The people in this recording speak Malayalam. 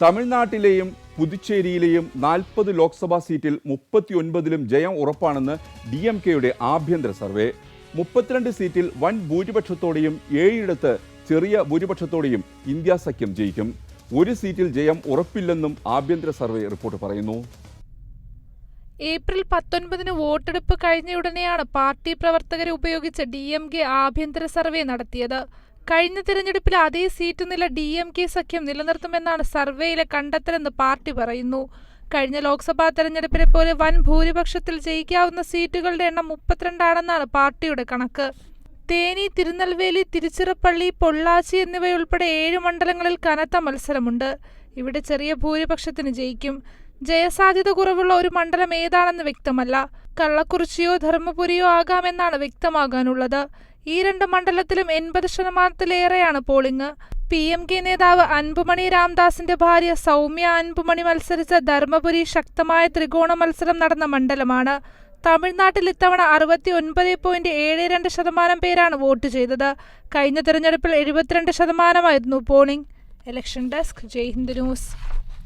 തമിഴ്നാട്ടിലെയും പുതുച്ചേരിയിലെയും നാൽപ്പത് ലോക്സഭാ സീറ്റിൽ മുപ്പത്തിയൊൻപതിലും ജയം ഉറപ്പാണെന്ന് ഡി എം കെയുടെ ആഭ്യന്തര സർവേ. മുപ്പത്തിരണ്ട് സീറ്റിൽ വൻ ഭൂരിപക്ഷത്തോടെയും ഏഴിടത്ത് ചെറിയ ഭൂരിപക്ഷത്തോടെയും ഇന്ത്യ സഖ്യം ജയിക്കും. ഒരു സീറ്റിൽ ജയം ഉറപ്പില്ലെന്നും ആഭ്യന്തര സർവേ റിപ്പോർട്ട് പറയുന്നു. ഏപ്രിൽ പത്തൊൻപതിന് വോട്ടെടുപ്പ് കഴിഞ്ഞയുടനെയാണ് പാർട്ടി പ്രവർത്തകരെ ഉപയോഗിച്ച് ഡി എം കെ ആഭ്യന്തര സർവേ നടത്തിയത്. കഴിഞ്ഞ തിരഞ്ഞെടുപ്പിൽ അതേ സീറ്റ് നില ഡി എം കെ സഖ്യം നിലനിർത്തുമെന്നാണ് സർവേയിലെ കണ്ടെത്തലെന്ന് പാർട്ടി പറയുന്നു. കഴിഞ്ഞ ലോക്സഭാ തെരഞ്ഞെടുപ്പിലെ പോലെ വൻ ഭൂരിപക്ഷത്തിൽ ജയിക്കാവുന്ന സീറ്റുകളുടെ എണ്ണം മുപ്പത്തിരണ്ടാണെന്നാണ് പാർട്ടിയുടെ കണക്ക്. തേനി തിരുനെൽവേലി തിരുച്ചിറപ്പള്ളി പൊള്ളാച്ചി എന്നിവയുൾപ്പെടെ ഏഴ് മണ്ഡലങ്ങളിൽ കനത്ത മത്സരമുണ്ട്. ഇവിടെ ചെറിയ ഭൂരിപക്ഷത്തിന് ജയിക്കും. ജയസാധ്യത കുറവുള്ള ഒരു മണ്ഡലം ഏതാണെന്ന് വ്യക്തമല്ല. കള്ളക്കുറിച്ചിയോ ധർമ്മപുരിയോ ആകാമെന്നാണ് വ്യക്തമാകാനുള്ളത്. ഈ രണ്ട് മണ്ഡലത്തിലും എൺപത് ശതമാനത്തിലേറെയാണ് പോളിംഗ്. പി എം കെ നേതാവ് അൻപുമണി രാംദാസിന്റെ ഭാര്യ സൗമ്യ അൻപുമണി മത്സരിച്ച ധർമ്മപുരി ശക്തമായ ത്രികോണ മത്സരം നടന്ന മണ്ഡലമാണ്. തമിഴ്നാട്ടിൽ ഇത്തവണ അറുപത്തി ഒൻപത് പോയിന്റ് ഏഴ് രണ്ട് ശതമാനം പേരാണ് വോട്ട് ചെയ്തത്. കഴിഞ്ഞ തെരഞ്ഞെടുപ്പിൽ എഴുപത്തിരണ്ട് ശതമാനമായിരുന്നു polling. Election desk Jaihind news.